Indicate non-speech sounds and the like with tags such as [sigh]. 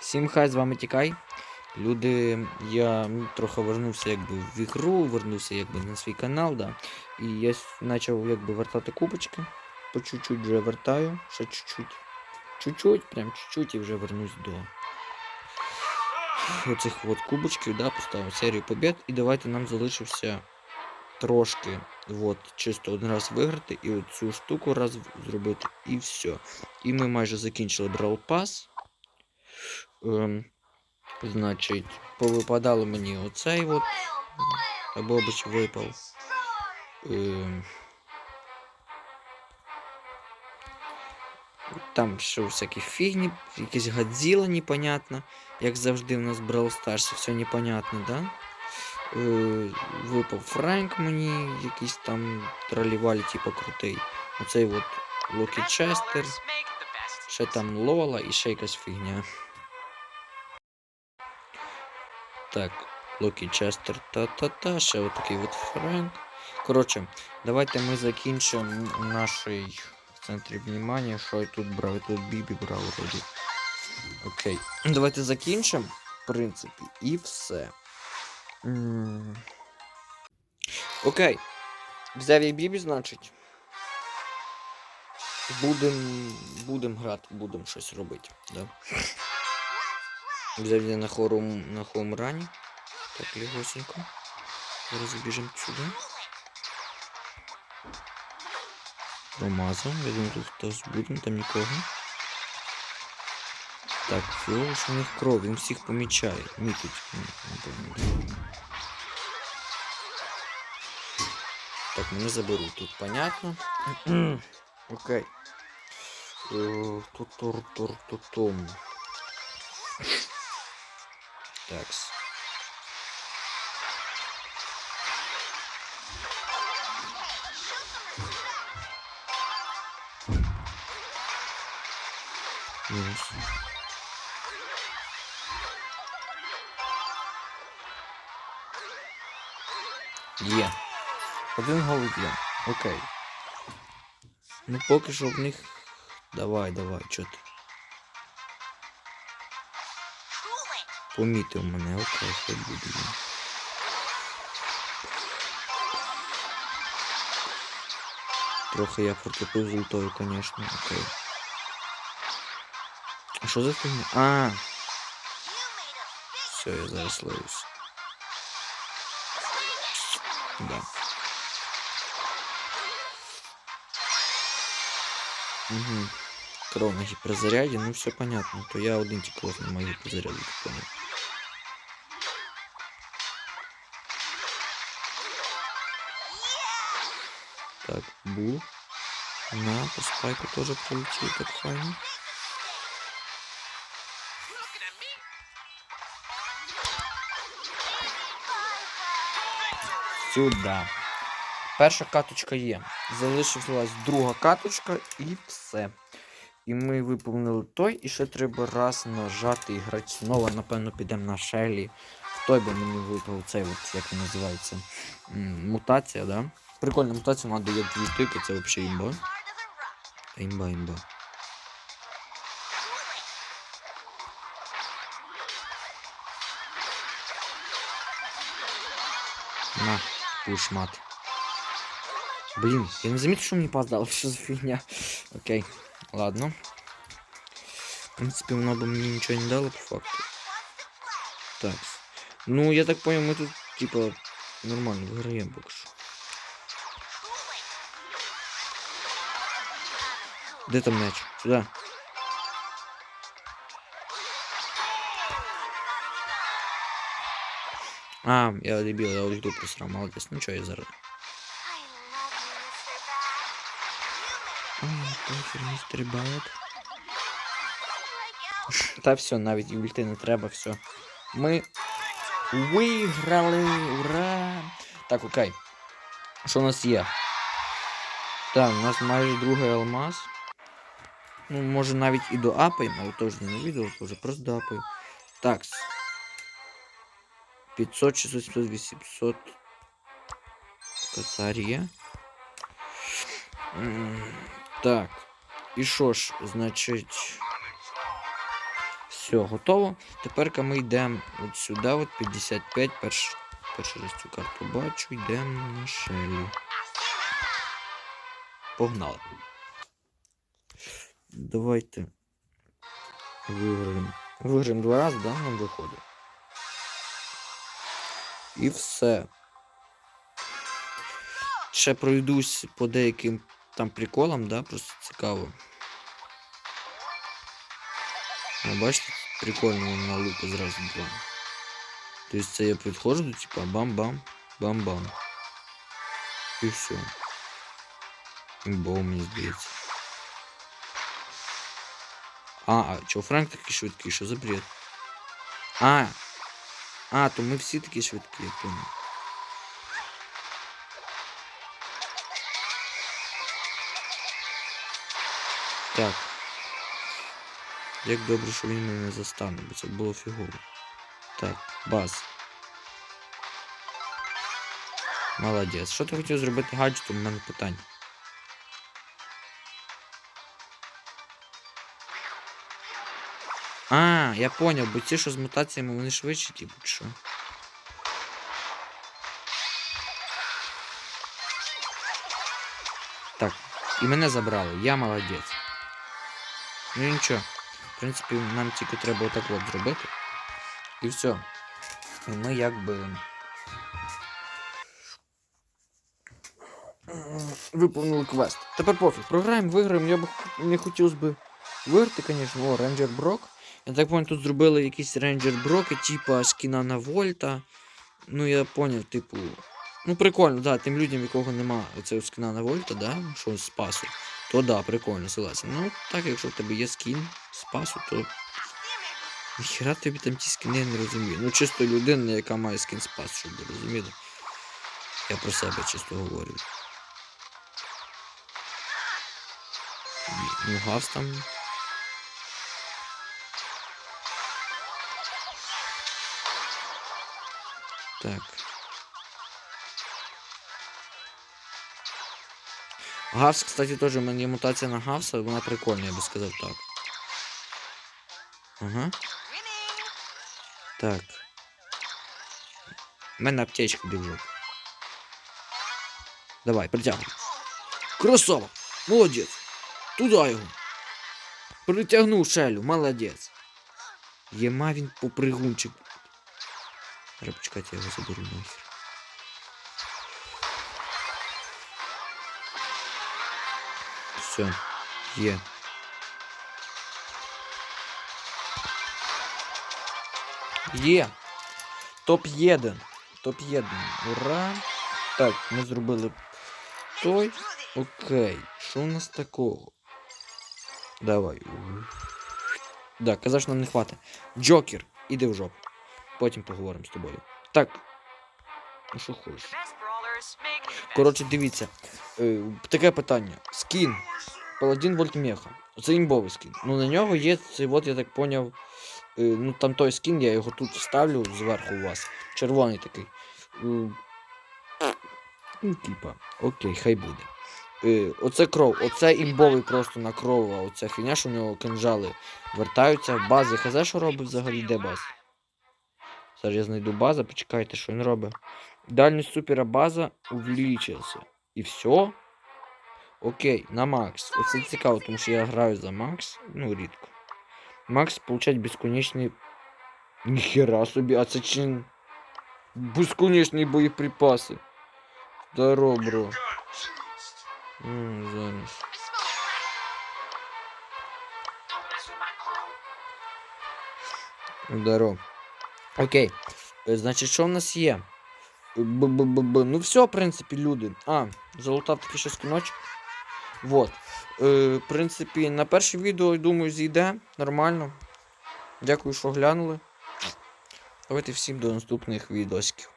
Всім хай з вами тікай. Люди, я трохи вернувся якби в ігру, вернувся якби на свій канал, да. І я почав якби вертати кубочки. По чуть-чуть вже вертаю, ще чуть-чуть. Чуть-чуть, прям чуть-чуть і вже вернусь до оцих от кубочків, да, поставив серію побід. І давайте нам залишився трошки от, чисто один раз виграти і оцю штуку раз зробити, і все. І ми майже закінчили Brawl Pass. Ем, значить, повипадало мені оцей от. Або бич випав. Ем, там ще всякі фігні, якісь гадзіла непонятно. Як завжди в нас Brawl Stars все непонятно, да? Е, випав Френк мені, якийсь там тролівалі, типу крутий. Оцей от Локі Честер, ще там Лола і ще якась фігня. Так, Локі Честер та-та-та, ще отакий от Френк. Коротше, давайте ми закінчимо наш центрі внимання, що я тут брав, я тут Бібі брав вроді. Окей. Давайте закінчимо, в принципі, і все. М. Окей. Взяв я Бібі, значить. Будем. Будем грати, будем щось робити. Да. Я на хорум на хоумрані. Так, легосенько. Зараз біжимо сюди. Промазав. Я думаю, тут хтось буде, там нікого. Так, фіол, що у них кров, він всіх помічає. М, напевно. Так, мене заберуть тут, понятно. [clears throat] Окей. Е, Ту-тур-тур-ту-тум. Такс. Мінус. Є. Один гол є. Окей. Ну поки що в них. Давай, давай, чо ти? Помітив мене, окей, буде. Трохи я протопив золотою, конечно, окей. А що за фігня? А, все, я зараз ловлюсь. Да. Угу. Кров на гіперзаряді, ну все понятно. То я один тільки кров не маю так понял. Так, бу. На, по спайку тоже прилетел, так файно. Сюда. Перша каточка є. Залишилась друга каточка і все. І ми виповнили той, і ще треба раз нажати і грати знову. Напевно, підемо на Шелі. В той би мені випав цей, от, як він називається. Мутація, да? Прикольна мутація, вона дає дві тики, це взагалі імба. Імба, імба. На, ушмат. Блин, я не заметил, что мне опоздал. Что за фигня? Окей, ладно. В принципе, бы мне ничего не дало по факту. Так. Ну, я так понял, мы тут, типа, нормально выиграем пока что. Где там мяч? Сюда. А, я дебил, я ульту просрал, молодец. Ну что, я зараз. Похер, стрибають. [laughs] Та все, навіть ульти не треба, все. Ми виграли! Ура! Так, окей. Що у нас є? Так, у нас майже другий алмаз. Ну, може навіть і до апаємо, але теж не відео, теж просто до апаю. Так. 500, 600, 700, 800. Косарь. Так. І що ж, значить. Все, готово. Тепер ми йдемо от сюди, от 55. Перш, перший раз цю карту бачу, йдемо на шелі. Погнали. Давайте виграємо. Виграємо два рази, да, нам виходить. І все. Ще пройдусь по деяким там приколам, да, просто цікаво. Ну, бачите, прикольно на лупи зразу два. Тобто це я підходжу, типа бам-бам, бам-бам. І все. Імбово, мені здається. А, а чого Франк такий швидкий, що за бред? А! А, то ми всі такі швидкі, я понял. Так. Як добре, що він мене не застане, бо це було фігово. Так, баз. Молодець. Що ти хотів зробити гаджетом? У мене питання. А, я поняв, бо ті, що з мутаціями, вони швидші, типу, чи що. Так, і мене забрали, я молодець. Ну нічого. В принципі, нам тільки треба отак от зробити. І все. І ми якби. Виповнили квест. Тепер пофіг. Програємо, виграємо. Я б не хотів би виграти, звісно. О, Рейнджер Брок. Я так понял, тут зробили якісь Рейнджер Броки, типа скіна на Вольта. Ну я поняв, типу. Ну прикольно, да, тим людям, якого нема оцього скіна на Вольта, да, що з пасу, то да, прикольно, согласен. Ну, так, якщо в тебе є скін з пасу, то. Ніхера тобі там ті скіни я не розумію. Ну, чисто людина, яка має скін з пасу, щоб ви розуміли. Я про себе чисто говорю. Ну, гавс там. Так. Гавс, кстати, теж у мене є мутація на Гавса, вона прикольна, я би сказав так. Ага. Так. У мене аптечка держу. Давай, притягуй. Красава! Молодець! Туда його! Притягнув шелю, молодець! Єма він попригунчик. Треба почекати, я його заберу нахер. Все, є. Є. Топ-1. Топ-1. Ура. Так, ми зробили той. Окей. Що у нас такого? Давай. Да, казав, що нам не хватить. Джокер, іди в жопу. Потім поговоримо з тобою. Так. Ну що хочеш? Коротше, дивіться. Е, таке питання. Скін. Паладін Вольтмеха. Це імбовий скін. Ну на нього є цей, от я так поняв. Е, ну там той скін, я його тут вставлю зверху у вас. Червоний такий. Е, ну, типа, окей, хай буде. Е, оце кров, оце імбовий просто на кров, а оця фігня, що в нього кинжали вертаються. Бази, хз, що робить взагалі, де баз? Зараз я знайду база, почекайте, що він робить. Дальність супера база увеличився. І все. Окей, на Макс. Оце цікаво, тому що я граю за Макс, ну рідко. Макс получать безконечні. Ніхера собі, а це чин. Безконечні боєприпаси. Здорово, бро. М, зараз. Здорово. Окей. Е, Значить, що в нас є? Б-б-б-б. Ну все, в принципі, люди. А, залутав такий ще скіночок. Вот. Е, в принципі, на перше відео, думаю, зійде нормально. Дякую, що глянули. Давайте всім до наступних відосиків.